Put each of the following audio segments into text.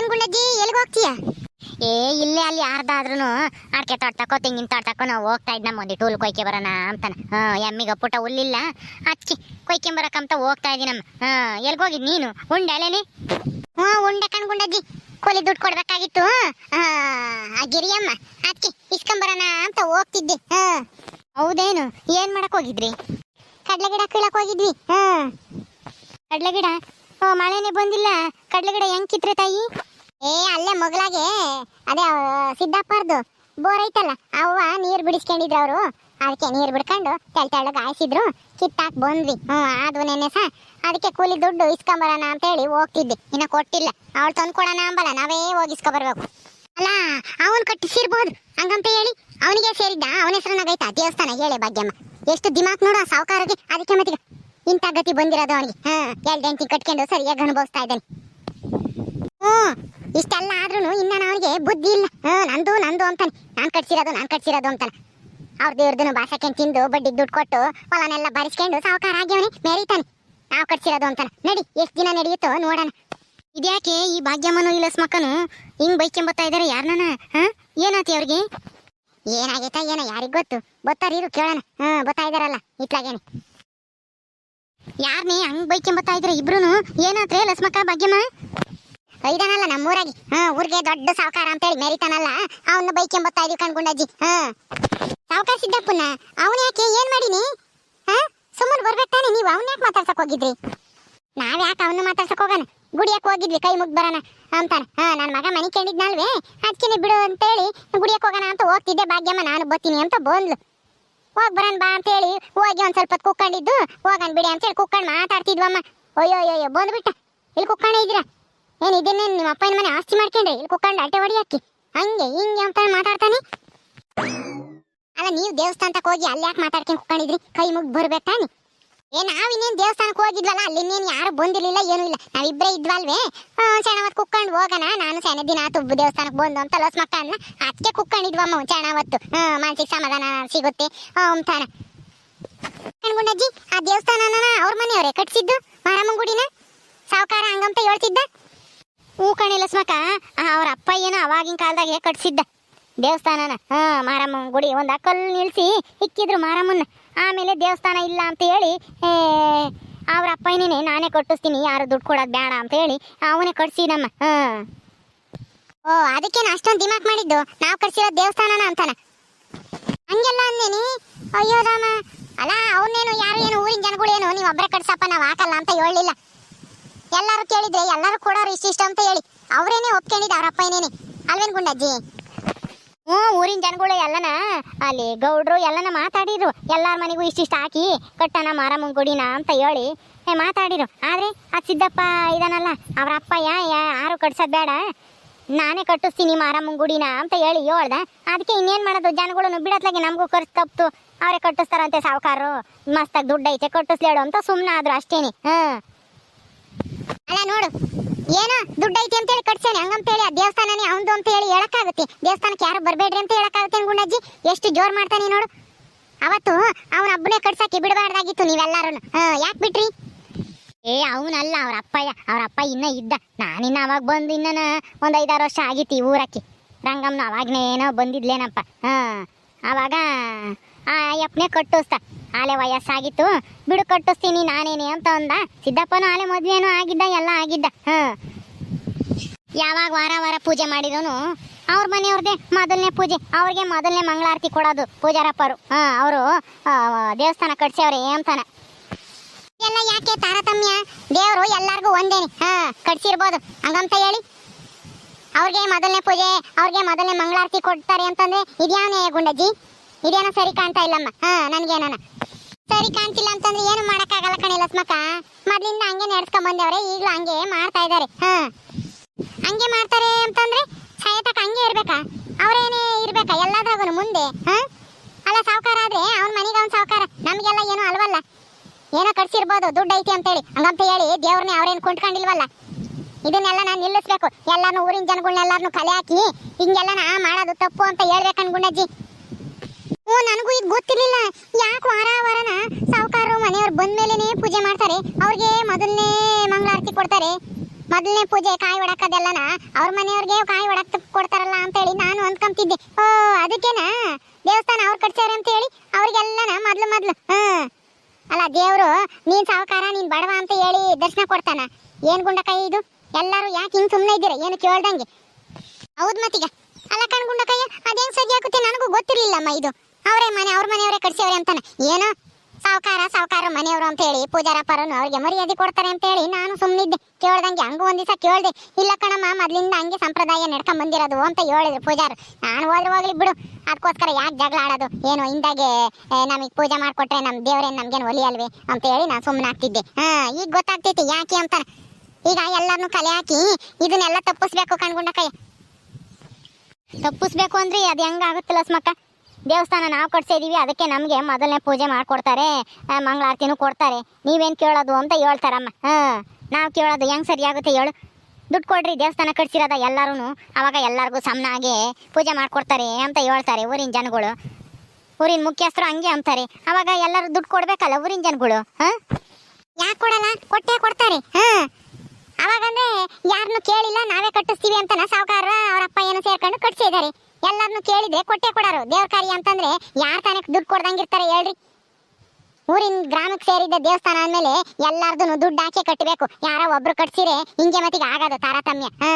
ಏನ್ ಗುಂಡಜ್ಜಿ, ಎಲ್ಲಿಗೆ ಹೋಗ್ತೀಯ? ಏ, ಇಲ್ಲೇ ಅಲ್ಲಿ ಯಾರ್ದಾದ್ರೂ ಅಡ್ಕೆ ತೋಟ ತಕೋ, ತೆಂಗಿನ ತೋಟ ನಾವು ಹೋಗ್ತಾ ಇದ್ದ ಒಂದು ಟೂಲ್ ಕೊಯ್ಕೆ ಬರೋಣ ಅಂತಾನೆ. ಹಾಂ, ಎಮ್ಮಿಗೆ ಪುಟ ಹುಲ್ಲಿಲ್ಲ. ಅಚ್ಚಿ, ಕೊಯ್ಕೆ ಬರಕಂತ ಹೋಗ್ತಾ ಇದೀನಮ್ಮ. ಹಾಂ, ಎಲ್ಲಿಗೆ ಹೋಗಿದ್ ನೀನು? ಉಂಡೆ ಅಲ್ಲೇನೆ? ಹ್ಞೂ, ಉಂಡ ಕಣ್ ಗುಂಡಜ್ಜಿ. ಕೂಲಿ ದುಡ್ಡು ಕೊಡ್ಬೇಕಾಗಿತ್ತು. ಆ ಗಿರಿಯಮ್ಮ, ಅಚ್ಚಿ ಇಸ್ಕೊಂಬರೋಣ ಅಂತ ಹೋಗ್ತಿದ್ದೆ. ಹಾಂ. ಹೌದೇನು? ಏನ್ ಮಾಡಕ್ ಹೋಗಿದ್ರಿ? ಕಡ್ಲೆ ಗಿಡ ಕೀಳಕ್ ಹೋಗಿದ್ವಿ. ಹ. ಕಡ್ಲೆ ಗಿಡ? ಓ, ಮಳೆನೇ ಬಂದಿಲ್ಲ. ಕಡ್ಲೆ ಗಿಡ ಹೆಂಗ್ ಕಿತ್ರೆ ತಾಯಿ? ಏ, ಅಲ್ಲೇ ಮಗ್ಲಾಗೆ. ಅದೇ ಸಿದ್ದಪ್ಪರ್ದು. ಬೋರ್ ಐತಲ್ಲ, ಅವ್ವ ನೀರ್ ಬಿಡಿಸ್ಕೊಂಡಿದ್ರು ಅವರು. ಅದಕ್ಕೆ ನೀರ್ ಬಿಡ್ಕೊಂಡು ತೆಳ್ ತೆಳ್ಳಗ್ ಕಿತ್ತಾಕ್ ಬಂದ್ವಿ. ಹ್ಞೂ ಅದು ನೆನೆ ಸಹ ಅದಕ್ಕೆ ಕೂಲಿ ದುಡ್ಡು ಇಸ್ಕೊಂಬರೋಣ ಅಂತ ಹೇಳಿ ಹೋಗ್ತಿದ್ದೆ ಇನ್ನ ಕೊಟ್ಟಿಲ್ಲ. ಅವಳು ತಂದು ಕೊಡೋಣ ಅಂಬಲ್ಲ. ನಾವೇ ಹೋಗಿ ಇಸ್ಕೊಬರ್ಬೇಕು. ಅಲ್ಲ, ಅವನ್ ಕಟ್ಟಿಸಿರ್ಬೋದು. ಹಂಗಂತ ಹೇಳಿ, ಅವನಿಗೆ ಸೇರಿದ್ದ. ಅವನ ಹೆಸರನ್ನಾಗೈತಾ ದೇವಸ್ಥಾನ. ಹೇಳಿ ಭಾಗ್ಯಮ್ಮ. ಎಷ್ಟು ದಿಮಾಕ್ ನೋಡು ಆ ಅದಕ್ಕೆ ಮತ್ತೆ ಇಂಥ ಗತಿ ಬಂದಿರೋದು ಅವನಿಗೆ. ಹಾ ಎರಡು ಗಂಟೆ ಕಟ್ಕೊಂಡು ಸರಿಯಾಗಿ ಅನುಭವಿಸ್ತಾ ಇದ್ದಾನೆ. ಹ್ಮ್ ಇಷ್ಟೆಲ್ಲ ಆದ್ರೂ ಇನ್ನ ಅವನಿಗೆ ಬುದ್ಧಿ ಇಲ್ಲ. ನಂದು ನಂದು ಅಂತಾನೆ. ನಾನ್ ಕಟ್ಸಿರೋದು ನಾನ್ ಕಟ್ಸಿರೋದು ಅಂತಾನೆ. ಅವ್ರ ದೇವ್ರದನ್ನು ಬಾಸಕ್ಕೆ ತಿಂದು ಬಡ್ಡಿಗೆ ದುಡ್ಡು ಕೊಟ್ಟು ಹೊಲನೆಲ್ಲ ಬರಿಸ್ಕೊಂಡು ಸಾವುಕಾರ ಆಗ್ಯವನೆ, ಮೆರೀತಾನೆ. ನಾವು ಕಟ್ಸಿರೋದು ಅಂತಾನೆ. ನಡಿ, ಎಷ್ಟು ದಿನ ನಡೆಯುತ್ತೋ ನೋಡೋಣ. ಇದ್ಯಾಕೆ ಈ ಭಾಗ್ಯಮ್ಮನು ಇಲ್ಲ ಸ್ಮಕ್ಕನು ಹಿಂಗ್ ಬೈಕೆಂಬತ್ತಾ ಇದಾರೆ ಯಾರನ್ನ? ಹಾ? ಏನಾತಿ ಅವ್ರಿಗೆ? ಏನಾಗೈತ ಏನೋ ಯಾರಿಗ್ ಗೊತ್ತು. ಗೊತ್ತಾರ ಇರು, ಕೇಳೋಣ. ಹಾ ಬತ್ತಾ ಇದಾರಲ್ಲ, ಇತ್ಲಾಗೇನೆ. ಯಾರ್ನೇ ಹಂಗ್ ಬೈಕೆಂಬತ್ತಾ ಇದ್ರೆ ಇಬ್ರುನು? ಏನಾತ್ರೆ ಲಸ್ಮಕ್ಕ ಭಾಗ್ಯಮ್ಮ? ಐದನಲ್ಲ ನಮ್ಮೂರಾಗಿ. ಹಾ, ಊರಿಗೆ ದೊಡ್ಡ ಸಾವುಕಾರ ಅಂತೇಳಿ ಮೆರಿತಾನಲ್ಲ. ಬೈಕ್ ಮೊತ್ತ ಇದೀವಿ ಕಣ್ಗುಂಡಜ್ಜಿ ಹಾ. ಸಾವುಕಾರ ಸಿದ್ದಪ್ಪನ ಅವನ ಯಾಕೆ ಏನ್ ಮಾಡಿನಿ? ಹಾ? ಸುಮ್ಮನೆ ಬರ್ಬೇಕಾನೆ ನೀವು ಅವನ ಯಾಕೆ ಮಾತಾಡ್ಸಕ್ ಹೋಗಿದ್ರಿ? ನಾವ್ ಯಾಕೆ ಅವನ್ನ ಮಾತಾಡ್ಸಕ್ ಹೋಗೋಣ? ಗುಡಿಯಕ್ ಹೋಗಿದ್ವಿ, ಕೈ ಮುಗ್ ಬರೋಣ ಅಂತಾನೆ. ಹಾ ನನ್ನ ಮಗ ಮನೆ ಕೇಳಿದ್ನಲ್ವೇ? ಅದಕ್ಕೆ ಬಿಡು ಅಂತೇಳಿ ಗುಡಿಯಕ್ಕೆ ಹೋಗೋಣ ಅಂತ ಹೋಗ್ತಿದ್ದೆ. ಭಾಗ್ಯಮ್ಮ, ನಾನು ಬರ್ತೀನಿ ಅಂತ ಬಂದ್ಲು. ಹೋಗಿ ಬರೋಣ ಬಾ ಅಂತೇಳಿ ಹೋಗಿ ಒಂದು ಸ್ವಲ್ಪ ಕುಕ್ಕಂಡಿದ್ದು ಹೋಗೋಣ ಬಿಡಿ ಅಂತೇಳಿ ಕುಕ್ಕೊಂಡು ಮಾತಾಡ್ತಿದ್ವಮ್ಮ. ಅಯ್ಯೋ ಅಯ್ಯೋ ಬಂದ್ಬಿಟ್ಟ. ಇಲ್ಲಿ ಕುಕ್ಕೊಂಡ ಇದ್ದೀರಾ? ಏನ್ ಇದನ್ನೇ ನಿಮ್ಮ ಅಪ್ಪನ ಮನೆ ಆಸ್ತಿ ಮಾಡ್ಕೊಂಡ್ರೆ? ಇಲ್ಲಿ ಕುಕ್ಕೊಂಡು ಅಟ್ಟೆ ಹಾಕಿ ಹಂಗೆ ಹಿಂಗೆ ಅಂತ ಮಾತಾಡ್ತಾನೆ. ಅಲ್ಲ, ನೀವು ದೇವಸ್ಥಾನಕ್ಕೆ ಹೋಗಿ ಅಲ್ಲಿ ಯಾಕೆ ಮಾತಾಡ್ಕೊಂಡು ಕುಕ್ಕೊಂಡಿದ್ರಿ? ಕೈ ಮುಗ್ ಬರ್ಬೇಕಾನೆ. ಏ, ನಾವ್ ಇನ್ನೇನ್ ದೇವಸ್ಥಾನಕ್ಕೆ ಹೋಗಿದ್ವಲ್ಲ, ಅಲ್ಲಿ ಇನ್ನೇನ್ ಯಾರು ಬಂದಿರ್ಲಿಲ್ಲ, ಏನೂ ಇಲ್ಲ. ನಾವಿಬ್ರೇ ಇದ್ವಲ್ವೇ? ಹೊತ್ತು ಕುಕ್ಕೊಂಡು ಹೋಗೋಣ. ನಾನು ಸಣ್ಣ ದಿನ ಆತು ದೇವಸ್ಥಾನಕ್ಕೆ ಬಂದು ಅಂತ ಲಸ್ ಮಕ್ಕ ಅನ್ನ ಅದಕ್ಕೆ ಕುಕ್ಕೊಂಡಿದ್ವಮ್ಮ ಹ್ಮ್, ಮಾನಸಿಕ ಸಮಾಧಾನ ಸಿಗುತ್ತೆ. ಅಂತಾನ ಅನ್ಕೊಂಡಜ್ಜಿ ಆ ದೇವಸ್ಥಾನನ ಅವ್ರ ಮನೆಯವರೇ ಕಟ್ಸಿದ್ದು? ಮಾರಮ್ಮನ ಗುಡಿನ? ಸಾವುಕಾರ ಹಂಗಂತ ಹೇಳ್ತಿದ್ದ? ಹೂ ಕಣೆ ಆ, ಅವ್ರ ಅಪ್ಪ ಏನೋ ಅವಾಗಿನ ಕಾಲದಾಗೆ ಕಟ್ಸಿದ್ದ. ದೇವಸ್ಥಾನನ. ಹಾ ಮಾರಮ್ಮ ಗುಡಿ, ಒಂದು ಅಕ್ಕಲ್ ನಿಲ್ಸಿ ಇಕ್ಕಿದ್ರು ಮಾರಮ್ಮನ್ನ. ಆಮೇಲೆ ದೇವಸ್ಥಾನ ಇಲ್ಲ ಅಂತ ಹೇಳಿ ಅವ್ರ ಅಪ್ಪನೇ ನಾನೇ ಕಟ್ಟಿಸ್ತೀನಿ, ಯಾರು ದುಡ್ಡು ಕೊಡೋದು ಬೇಡ ಅಂತ ಹೇಳಿ ಅವನೇ ಕಟ್ಸಿದಮ್ಮ ಹಾ ಓ, ಅದಕ್ಕೇನು ಅಷ್ಟೊಂದು ದಿಮಾಕ್ ಮಾಡಿದ್ದು? ನಾವು ಕಟ್ಸಿರೋ ದೇವಸ್ಥಾನನ ಅಂತಾನ? ಹಂಗೆಲ್ಲ ಅಂದೇನಿ ಅಯ್ಯೋ ರಾಮ. ಅಲ್ಲ, ಅವನೇನು, ಯಾರು ಏನು, ಊರಿನ ಏನು ನೀವು ಒಬ್ಬರೇ ಕಟ್ಸಪ್ಪ, ನಾವು ಹಾಕಲ್ಲ ಅಂತ ಹೇಳಲಿಲ್ಲ. ಎಲ್ಲರೂ ಕೇಳಿದ್ರೆ, ಎಲ್ಲರೂ ಕೊಡೋರು ಇಷ್ಟಿಷ್ಟ ಅಂತ ಹೇಳಿ ಅವರೇನೆ ಒಪ್ಕೊಂಡಿದ್ದ, ಅವ್ರ ಅಪ್ಪ ಏನೇನೆ? ಅಲ್ವೇನ್ ಗುಂಡಜ್ಜಿ? ಹ್ಞೂ, ಊರಿನ ಜನಗಳು ಎಲ್ಲನ, ಅಲ್ಲಿ ಗೌಡ್ರು ಎಲ್ಲನ ಮಾತಾಡಿದ್ರು. ಎಲ್ಲರ ಮನೆಗೂ ಇಷ್ಟಿಷ್ಟು ಹಾಕಿ ಕಟ್ಟಣ, ಮಾರಮ್ಮನ ಗುಡಿನ ಅಂತ ಹೇಳಿ ಮಾತಾಡಿರು ಆದ್ರೆ ಆ ಸಿದ್ದಪ್ಪ ಇದಾನಲ್ಲ, ಅವ್ರ ಅಪ್ಪ ಯಾ ಯಾರು ಕಟ್ಸೋದು ಬೇಡ? ನಾನೇ ಕಟ್ಟಿಸ್ತೀನಿ ಮಾರಮ್ಮನ ಗುಡಿನ ಅಂತ ಹೇಳಿ ಹೇಳ್ದ. ಅದಕ್ಕೆ ಇನ್ನೇನು ಮಾಡೋದು? ಜನಗಳನ್ನು ಬಿಡತ್ಲಾಗೆ ನಮಗೂ ಖರ್ಚು ತಪ್ತು ಅವರೇ ಕಟ್ಟಿಸ್ತಾರಂತೆ ಸಾವುಕಾರರು. ಮಸ್ತಾಗಿ ದುಡ್ಡು ಐತೆ ಕಟ್ಟಿಸ್ಲೇಡು ಅಂತ ಸುಮ್ಮನೆ ಆದ್ರು ಅಷ್ಟೇನೆ. ಹ್ಮ್. ಅಲ್ಲ, ನೋಡು. ಏನೋ ದುಡ್ಡು ಐತಿ ಅಂತ ಹೇಳಿ ಕಟ್ಸೇನೆ ಹಂಗಂತ ಹೇಳಿ ಆ ದೇವಸ್ಥಾನನೇ ಅವಂದು ಅಂತ ಹೇಳಿ ಹೇಳಕ್ಕಾಗುತ್ತೆ. ದೇವಸ್ಥಾನಕ್ಕೆ ಯಾರು ಬರಬೇಡ್ರಿ ಅಂತ ಹೇಳಕ್ಕಾಗುತ್ತೆ ಗುಂಡಜ್ಜಿ ಎಷ್ಟು ಜೋರ್ ಮಾಡ್ತಾನೆ ನೋಡು. ಅವತ್ತು ಅವನ ಒಬ್ಬನೇ ಕಟ್ಸಕ್ಕೆ ಬಿಡಬಾರ್ದಾಗಿತ್ತು ನೀವೆಲ್ಲರೂ ಯಾಕೆ ಬಿಟ್ರಿ? ಏ, ಅವನಲ್ಲ, ಅವ್ರ ಅಪ್ಪಯ್ಯ. ಅವ್ರ ಅಪ್ಪ ಇನ್ನ ಇದ್ದ. ನಾನಿನ್ನ ಅವಾಗ ಬಂದು ಇನ್ನನ ಒಂದು ಐದಾರು ವರ್ಷ ಆಗಿತ್ತು ಈ ಊರಕ್ಕೆ. ರಂಗಮ್ಮನ ಅವಾಗನೇ ಏನೋ ಬಂದಿದ್ಲೇನಪ್ಪ. ಹಾಂ, ಅವಾಗ ಆ ಅಯ್ಯಪ್ಪನೇ ಕಟ್ಟಿಸ್ತಾ. ಆಲೆ ವಯಸ್ಸಾಗಿತ್ತು. ಬಿಡು ಕಟ್ಟಿಸ್ತೀನಿ, ನಾನೇನೆ ಅಂತ ಅಂದ. ಸಿದ್ದಪ್ಪನು ಆಲೆ ಮದ್ವೆನು ಆಗಿದ್ದ, ಎಲ್ಲ ಆಗಿದ್ದ. ಹ. ಯಾವಾಗ ವಾರ ವಾರ ಪೂಜೆ ಮಾಡಿದನು ಅವ್ರ ಮನೆಯವ್ರದೇ ಮೊದಲನೇ ಪೂಜೆ. ಅವ್ರಿಗೆ ಮೊದಲನೇ ಮಂಗಳಾರತಿ ಕೊಡೋದು ಪೂಜಾರಪ್ಪರು. ಹಾ, ಅವರು ದೇವಸ್ಥಾನ ಕಟ್ಸ್ಯವ್ರೆ ಅಂತಾನೆ. ಎಲ್ಲ ಯಾಕೆ ತಾರತಮ್ಯ? ದೇವರು ಎಲ್ಲರಿಗೂ ಒಂದೇನೆ. ಹಾ, ಕಟ್ಸಿರ್ಬೋದು. ಹಂಗಂತ ಹೇಳಿ. ಅವ್ರಿಗೆ ಮೊದಲನೇ ಪೂಜೆ, ಅವ್ರಿಗೆ ಮೊದಲನೇ ಮಂಗಳಾರತಿ ಕೊಡ್ತಾರೆ ಅಂತಂದ್ರೆ ಇದ್ಯಾನೇ ಗುಂಡಜ್ಜಿ? ಇದೇನೋ ಸರಿ ಕಾಣ್ತಾ ಇಲ್ಲಮ್ಮ. ಹಾ ನನ್ಗೇನ ಸರಿ ಕಾಣ್ತಿಲ್ಲ ಅಂತಂದ್ರೆ ಏನು ಮಾಡಕ್ಕಾಗಲ್ಲ ಕಣೆ ಲಸ್ಮಕ್ಕ ಮೊದ್ಲಿಂದ ಹಂಗೆ ನಡ್ಸ್ಕೊಂಡ್ ಬಂದವ್ರೆ ಈಗ್ಲೂ ಹಂಗೆ ಮಾಡ್ತಾ ಇದಾರೆ ಹಾ. ಹಂಗೆ ಮಾಡ್ತಾರೆ ಅಂತಂದ್ರೆ ಸಾಯತಕ ಹಂಗೆ ಇರ್ಬೇಕಾ? ಅವ್ರೇನೇ ಇರ್ಬೇಕಾ ಎಲ್ಲಾದ್ರಾಗೂ ಮುಂದೆ? ಹಾ? ಅಲ್ಲ, ಸಾವುಕಾರ ಆದ್ರೆ ಅವ್ನ ಮನೆಗೆ ಅವ್ನ ಸಾವುಕಾರ. ನಮ್ಗೆಲ್ಲ ಏನು ಅಲ್ವಲ್ಲ? ಏನೋ ಕಟ್ಸಿರ್ಬೋದು, ದುಡ್ಡು ಐತಿ ಅಂತೇಳಿ. ಹಂಗಂತ ಹೇಳಿ ದೇವ್ರನ್ನೇ ಅವ್ರೇನು ಕೊಂಡ್ಕೊಂಡಿಲ್ವಲ್ಲ ಇದನ್ನೆಲ್ಲ ನಾನು ನಿಲ್ಲಿಸ್ಬೇಕು. ಎಲ್ಲಾರು ಊರಿನ ಜನಗಳನ್ನೆಲ್ಲಾರನು ಕಲೆ ಹಾಕಿ ಹಿಂಗೆಲ್ಲ ನಾ ಮಾಡೋದು ತಪ್ಪು ಅಂತ ಹೇಳ್ಬೇಕನ್ ಗುಂಡಜ್ಜಿ. ಹ್ಞೂ ನನಗೂ ಇದು ಗೊತ್ತಿರಲಿಲ್ಲ. ಯಾಕೆ ವಾರ ವಾರನ ಸಾವುಕಾರರು ಮನೆಯವ್ರು ಬಂದ್ಮೇಲೆನೆ ಪೂಜೆ ಮಾಡ್ತಾರೆ? ಅವ್ರಿಗೆ ಮೊದಲನೇ ಮಂಗಳಾರತಿ ಕೊಡ್ತಾರೆ. ಮೊದಲನೇ ಪೂಜೆ ಕಾಯಿ ಹೊಡಕದೆಲ್ಲನ ಅವ್ರ ಮನೆಯವ್ರಿಗೆ ಕಾಯಿ ಒಡಕ್ ಕೊಡ್ತಾರಲ್ಲ ಅಂತ ಹೇಳಿ ನಾನು ಅಂದ್ಕೊಂತಿದ್ದೆ ಓ, ಅದಕ್ಕೇನಾ? ದೇವಸ್ಥಾನ ಅವ್ರು ಕಟ್ಸ್ಯಾರ ಅಂತ ಹೇಳಿ ಅವ್ರಿಗೆಲ್ಲನ ಮೊದಲು ಮೊದಲು. ಹ್ಮ್. ಅಲ್ಲ, ದೇವ್ರು, ನೀನ್ ಸಾವುಕಾರ, ನೀನ್ ಬಡವ ಅಂತ ಹೇಳಿ ದರ್ಶನ ಕೊಡ್ತಾನ. ಏನ್ ಗುಂಡಕಾಯಿ ಇದು? ಎಲ್ಲಾರು ಯಾಕೆ ಹಿಂಗ್ ಸುಮ್ಮನೆ ಇದ್ದೀರ? ಏನು ಕೇಳ್ದಂಗೆ? ಹೌದ್ ಮತ್ತೀಗ. ಅಲ್ಲ ಕಣ್ ಗುಂಡಕಾಯ ಅದೇನ್ ಸರಿ ಹಾಕುತ್ತೆ ನನಗೂ ಗೊತ್ತಿರ್ಲಿಲ್ಲಮ್ಮ ಇದು. ಅವರೇ ಮನೆ, ಅವ್ರ ಮನೆಯವರೇ ಕಟ್ಸಿವ್ರೆ ಅಂತಾನೆ. ಏನೋ? ಸಾವುಕಾರ ಸಾವುಕಾರ ಮನೆಯವರು ಅಂತ ಹೇಳಿ, ಪೂಜಾರಪ್ಪರನ್ನು ಅವ್ರಿಗೆ ಮರ್ಯಾದೆ ಕೊಡ್ತಾರೆ ಅಂತ ಹೇಳಿ ನಾನು ಸುಮ್ಮನಿದ್ದೆ ಕೇಳ್ದಂಗೆ ಹಂಗ ಒಂದ್ ದಿವಸ ಕೇಳ್ದೆ. ಇಲ್ಲ ಕಣಮ್ಮ, ಮೊದ್ಲಿಂದ ಹಂಗೆ ಸಂಪ್ರದಾಯ ನಡ್ಕೊಂಡ್ ಬಂದಿರೋದು ಅಂತ ಹೇಳಿದ್ರು ಪೂಜಾರು. ನಾನು ಹೋದ್ರೆ ಹೋಗ್ಲಿ ಬಿಡು. ಅದಕ್ಕೋಸ್ಕರ ಯಾಕೆ ಜಗಳ ಆಡೋದು? ಏನು, ಹಿಂದಾಗೆ ನಮಗೆ ಪೂಜೆ ಮಾಡಿಕೊಟ್ರೆ ನಮ್ಮ ದೇವ್ರೇನು ನಮ್ಗೇನು ಒಲಿಯಲ್ವೇ ಅಂತ ಹೇಳಿ ನಾನು ಸುಮ್ಮನೆ ಆಗ್ತಿದ್ದೆ. ಹಾ, ಈಗ ಗೊತ್ತಾಗ್ತೈತಿ ಯಾಕೆ ಅಂತ ಈಗ ಎಲ್ಲರನ್ನು ಕಲೆ ಹಾಕಿ ಇದನ್ನೆಲ್ಲ ತಪ್ಪಿಸ್ಬೇಕು ಕಣ್ಗುಂಡ ಕೈ ತಪ್ಪಿಸ್ಬೇಕು ಅಂದ್ರೆ ಅದು ಹೆಂಗಾಗುತ್ತಿಲ್ಲ ಸ್ಮಕ್ಕ ದೇವಸ್ಥಾನ ನಾವು ಕಟ್ಸಿದೀವಿ ಅದಕ್ಕೆ ನಮಗೆ ಮೊದಲನೇ ಪೂಜೆ ಮಾಡ್ಕೊಡ್ತಾರೆ ಮಂಗಳಾರತಿನೂ ಕೊಡ್ತಾರೆ. ನೀವೇನು ಕೇಳೋದು ಅಂತ ಹೇಳ್ತಾರಮ್ಮ. ಹಾಂ, ನಾವು ಕೇಳೋದು ಹೆಂಗೆ ಸರಿ ಆಗುತ್ತೆ ಹೇಳು. ದುಡ್ಡು ಕೊಡ್ರಿ, ದೇವಸ್ಥಾನ ಕಟ್ಸಿರೋದ ಎಲ್ಲರೂ ಅವಾಗ ಎಲ್ಲರಿಗೂ ಸಮನಾಗಿ ಪೂಜೆ ಮಾಡ್ಕೊಡ್ತಾರೆ ಅಂತ ಹೇಳ್ತಾರೆ ಊರಿನ ಜನಗಳು. ಊರಿನ ಮುಖ್ಯಸ್ಥರು ಹಂಗೆ ಅಂತಾರೆ. ಅವಾಗ ಎಲ್ಲರೂ ದುಡ್ಡು ಕೊಡ್ಬೇಕಲ್ಲ ಊರಿನ ಜನಗಳು, ಹಾಂ? ಯಾಕೆ ಕೊಡಲ್ಲ? ಕೊಟ್ಟೇ ಕೊಡ್ತಾರೆ, ಹಾಂ? ಅವಾಗಂದ್ರೆ ಯಾರನ್ನು ಕೇಳಿಲ್ಲ, ನಾವೇ ಕಟ್ಟಿಸ್ತೀವಿ ಅಂತನ ಸಾವುಕಾರ ಅವರಪ್ಪ ಏನೋ ಸೇರ್ಕೊಂಡು ಕಟ್ಸಿದ್ದಾರೆ. ಎಲ್ಲಾರನ್ನು ಕೇಳಿದ್ರೆ ಕೊಟ್ಟೆ ಕೊಡೋರು. ದೇವ್ರ ಕಾರ್ಯ ಅಂತಂದ್ರೆ ಯಾರು ತಾನೇ ದುಡ್ಡು ಕೊಡ್ದಂಗಿರ್ತಾರೆ ಹೇಳ್ರಿ. ಊರಿನ ಗ್ರಾಮಕ್ಕೆ ಸೇರಿದ್ದ ದೇವಸ್ಥಾನ ಅಂದ್ಮೇಲೆ ಎಲ್ಲಾರ್ದು ದುಡ್ಡು ಹಾಕಿ ಕಟ್ಟಬೇಕು ಯಾರೋ ಒಬ್ರು ಕಟ್ಸಿರೆ ಹಿಂಗೆ ಮತ್ತಿಗೆ ಆಗೋದು ತಾರತಮ್ಯ. ಹಾ.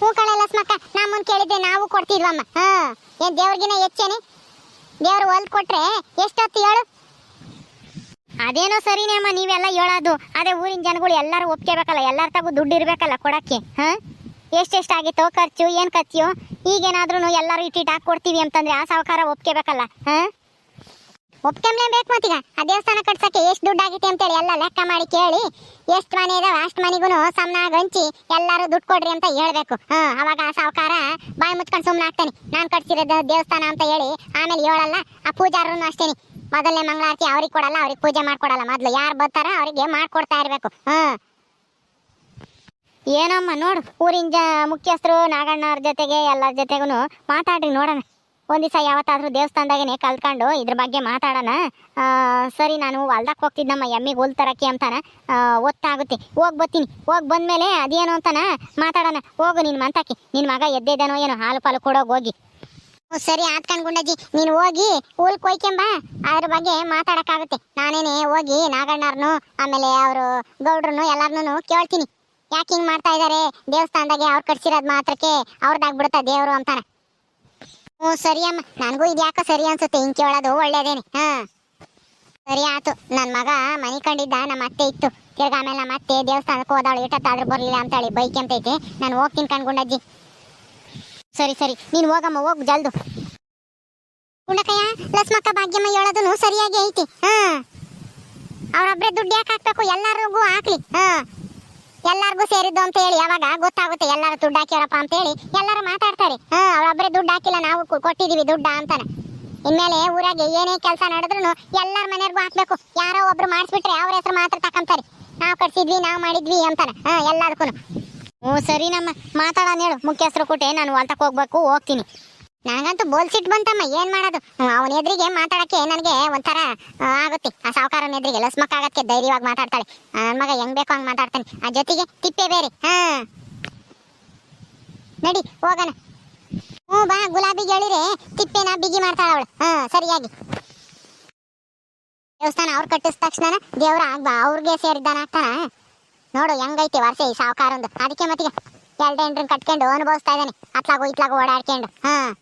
ಹೂ ಕಳೆಲ್ಲ ಸ್ಮಕ್ಕ ನಮ್ಮನ್ ಕೇಳಿದ್ದೆ, ನಾವು ಕೊಡ್ತಿದ್ವಮ್ಮ. ಹಾ. ಏನ್ ದೇವ್ರಿಗಿನ ಹೆಚ್ಚೇನೆ? ದೇವ್ರು ಹೊಲ್ದು ಕೊಟ್ರೆ ಎಷ್ಟೊತ್ತು ಹೇಳು ಅದೇನೋ ಸರಿನೇ ಅಮ್ಮ, ನೀವೆಲ್ಲ ಹೇಳೋದು ಅದೇ ಊರಿನ ಜನಗಳು ಎಲ್ಲರೂ ಒಪ್ಕೋಬೇಕಲ್ಲ, ಎಲ್ಲರ ತಗು ದುಡ್ಡು ಇರ್ಬೇಕಲ್ಲ ಕೊಡಕ್ಕೆ. ಹಾ? ಎಷ್ಟೆಷ್ಟಾಗಿತ್ತೋ ಖರ್ಚು, ಏನು ಖರ್ಚು ಈಗೇನಾದ್ರೂ ಎಲ್ಲರೂ ಇಟ್ಟಿಟ್ಟು ಹಾಕಿ ಕೊಡ್ತೀವಿ ಅಂತಂದ್ರೆ ಆ ಸಾವುಕಾರ ಒಪ್ಕೋಬೇಕಲ್ಲ, ಹಾ? ಒಪ್ಕೊಂಬ್ಲೇಬೇಕು ಮತ್ತೀಗ? ಆ ದೇವಸ್ಥಾನ ಕಟ್ಸಕ್ಕೆ ಎಷ್ಟು ದುಡ್ಡು ಅಂತ ಅಂತೇಳಿ ಎಲ್ಲ ಲೆಕ್ಕ ಮಾಡಿ ಕೇಳಿ, ಎಷ್ಟು ಮನೆ ಇದಾವೆ ಅಷ್ಟು ಮನೆಗೂ ಸಮನಾಗಿ ಹಂಚಿ ಎಲ್ಲರೂ ದುಡ್ಡು ಕೊಡ್ರಿ ಅಂತ ಹೇಳ್ಬೇಕು, ಹಾಂ? ಅವಾಗ ಆ ಸಾವುಕಾರ ಬಾಯಿ ಮುಚ್ಕೊಂಡು ಸುಮ್ಮನೆ ಹಾಕ್ತೇನೆ ನಾನು ಕಟ್ಸಿರೋದು ದೇವಸ್ಥಾನ ಅಂತ ಹೇಳಿ ಆಮೇಲೆ ಹೇಳಲ್ಲ, ಆ ಪೂಜಾರನು ಅಷ್ಟೇನಿ. ಮೊದಲನೇ ಮಂಗಳಾರತಿ ಅವ್ರಿಗೆ ಕೊಡಲ್ಲ, ಅವ್ರಿಗೆ ಪೂಜೆ ಮಾಡ್ಕೊಡಲ್ಲ, ಮೊದಲು ಯಾರು ಬರ್ತಾರ ಅವರಿಗೆ ಮಾಡ್ಕೊಡ್ತಾ ಇರಬೇಕು, ಹಾ? ಏನಮ್ಮ ನೋಡು, ಊರಿನ ಜ, ಮುಖ್ಯಸ್ಥರು, ನಾಗಣ್ಣವ್ರ ಜೊತೆಗೆ ಎಲ್ಲರ ಜೊತೆಗೂ ಮಾತಾಡ್ರಿ ನೋಡೋಣ. ಒಂದ್ ದಿವಸ ಯಾವತ್ತಾದರೂ ದೇವಸ್ಥಾನದಾಗೇನೆ ಕಲ್ತ್ಕೊಂಡು ಇದ್ರ ಬಗ್ಗೆ ಮಾತಾಡೋಣ. ಸರಿ ನಾನು ಹೊಲ್ದಕ್ಕೆ ಹೋಗ್ತಿದ್ದಮ್ಮ ಎಮ್ಮಿಗೆ ಹುಲ್ ತರಕ್ಕೆ ಅಂತಾನೆ. ಒತ್ತಾಗುತ್ತೆ. ಹೋಗಿ ಬರ್ತೀನಿ. ಹೋಗಿ ಬಂದ್ಮೇಲೆ ಅದೇನು ಅಂತಾನ? ಮಾತಾಡೋಣ. ಹೋಗು ನಿನ್ನ ಮಂತಕ್ಕೆ. ನಿನ್ನ ಮಗ ಎದ್ದೇದನೋ ಏನೋ ಹಾಲು ಪಾಲು ಕೊಡೋಗಿ ಹೋಗಿ. ಸರಿ ಆತ್ಕಂಡು ಗುಂಡಜ್ಜಿ. ನೀನು ಹೋಗಿ ಹುಲ್ ಕೊಯ್ಕೆಂಬ. ಅದ್ರ ಬಗ್ಗೆ ಮಾತಾಡೋಕ್ಕಾಗುತ್ತೆ. ನಾನೇನೆ ಹೋಗಿ ನಾಗಣ್ಣವ್ರನ್ನು ಆಮೇಲೆ ಅವರು ಗೌಡ್ರನ್ನು ಎಲ್ಲರನ್ನೂ ಕೇಳ್ತೀನಿ. ಯಾಕೆ ಹಿಂಗ್ ಮಾಡ್ತಾ ಇದಾರೆ? ದೇವಸ್ಥಾನದಾಗೆ ಅವ್ರು ಕಟ್ಸಿರೋದ್ ಮಾತ್ರಕ್ಕೆ ಅವ್ರದ್ದಾಗ್ಬಿಡುತ್ತ ದೇವ್ರು ಅಂತಾರ ಹ್ಞೂ, ಸರಿ ಅಮ್ಮ. ನನಗೂ ಇದು ಯಾಕೋ ಸರಿ ಅನ್ಸುತ್ತೆ. ಹಿಂಗೆ ಕೇಳೋದು ಒಳ್ಳೇದೇನೆ. ಹಾ. ಸರಿ ಆಯ್ತು ನನ್ನ ಮಗ ಮನೆ ಕಂಡಿದ್ದ ನಮ್ಮ ಅತ್ತೆ ಇತ್ತು. ತಿರ್ಗ ಆಮೇಲೆ ನಮ್ಮ ಅತ್ತೆ ದೇವಸ್ಥಾನಕ್ಕೆ ಹೋದಾಳು ಇಟ್ಟತ್ತಾದ್ರೂ ಬರ್ಲಿಲ್ಲ ಅಂತ ಹೇಳಿ ಬೈಕ್ ಅಂತೈತೆ ನಾನು ಹೋಗ್ತೀನಿ ಕಣ್ಗುಂಡಜ್ಜಿ ಸರಿ ಸರಿ. ನೀನು ಹೋಗಮ್ಮ, ಹೋಗು ಜಲ್ದು. ಗುಂಡಕಯ್ಯ ಲಸ್ಮಕ್ಕ ಭಾಗ್ಯಮ್ಮ ಹೇಳೋದನು ಸರಿಯಾಗಿ ಐತಿ. ಹಾ. ಅವ್ರೊಬ್ರೆ ದುಡ್ಡು ಯಾಕೆ ಹಾಕ್ಬೇಕು? ಎಲ್ಲರಿಗೂ ಹಾಕ್ಲಿ. ಹಾ. ಎಲ್ಲಾರ್ಗೂ ಸೇರಿದ್ದು ಅಂತ ಹೇಳಿ ಯಾವಾಗ ಗೊತ್ತಾಗುತ್ತೆ ಎಲ್ಲಾರು ದುಡ್ಡು ಹಾಕ್ಯಾರಪ್ಪ ಅಂತ ಹೇಳಿ ಎಲ್ಲರೂ ಮಾತಾಡ್ತಾರೆ. ಹಾ, ಅವ್ರೊಬ್ರೆ ದುಡ್ಡು ಹಾಕಿಲ್ಲ, ನಾವು ಕೊಟ್ಟಿದೀವಿ ದುಡ್ಡ ಅಂತಾನೆ. ಇನ್ಮೇಲೆ ಊರಾಗೆ ಏನೇ ಕೆಲಸ ನಡೆದ್ರು ಎಲ್ಲರ ಮನೆಯವ್ರಿಗೂ ಹಾಕ್ಬೇಕು. ಯಾರೋ ಒಬ್ರು ಮಾಡಿಸ್ಬಿಟ್ರೆ ಅವ್ರ ಹೆಸರು ಮಾತ್ರ ತಕೊಂತಾರೆ. ನಾವು ಕಟ್ಸಿದ್ವಿ, ನಾವು ಮಾಡಿದ್ವಿ ಅಂತಾನೆ. ಹಾ ಎಲ್ಲದಕ್ಕೂ ಹ್ಞೂ ಸರಿ ನಮ್ಮ ಮಾತಾಡೋಣ ಹೇಳು. ಮುಖ್ಯಸ್ಥರು ಕೊಟ್ಟೆ ನಾನು ಹೊಲ್ತಕ್ಕೆ ಹೋಗ್ಬೇಕು, ಹೋಗ್ತೀನಿ. ನನಗಂತೂ ಬೋಲ್ಸಿಟ್ ಬಂತಮ್ಮ, ಏನ್ ಮಾಡೋದು? ಅವನ ಎದುರಿಗೆ ಮಾತಾಡಕ್ಕೆ ನನಗೆ ಒಂಥರ ಆಗುತ್ತೆ. ಆ ಸಾವುಕಾರನ ಎದುರಿಗೆ ಲಸ್ಮಕ್ ಆಗಕ್ಕೆ ಧೈರ್ಯವಾಗಿ ಮಾತಾಡ್ತಾಳೆ. ನನ್ನ ಮಗ ಹೆಂಗ್ ಬೇಕೋ ಹಂಗ್ ಮಾತಾಡ್ತಾನೆ. ಆ ಜೊತೆಗೆ ತಿಪ್ಪೆ ಬೇರೆ, ಹಾ. ನಡಿ, ಹೋಗೋಣ. ಹ್ಞೂ, ಬಾ ಗುಲಾಬಿ ಹೇಳಿರೆ ತಿಪ್ಪೆನ ಬಿಗಿ ಮಾಡ್ತಾಳ ಅವಳು. ಹಾ, ಸರಿಯಾಗಿ. ದೇವಸ್ಥಾನ ಅವ್ರು ಕಟ್ಟಿಸಿದ ತಕ್ಷಣ ದೇವ್ರ ಆಗ್ಬಾ, ಅವ್ರಿಗೆ ಸೇರಿದ್ದಾನ ಆಗ್ತಾನ? ನೋಡು, ಹೆಂಗೈತಿ ವರ್ಷ ಈ ಸಾವುಕಾರಂದು ಅದಕ್ಕೆ ಮತ್ತಿಗೆ ಎರಡು ಎಂಟ್ರನ್ ಕಟ್ಕೊಂಡು ಅನುಭವಿಸ್ತಾ ಇದ್ದಾನೆ. ಅತ್ಲಾಗು ಇತ್ಲಾಗು ಓಡಾಡ್ಕೊಂಡು, ಹಾ.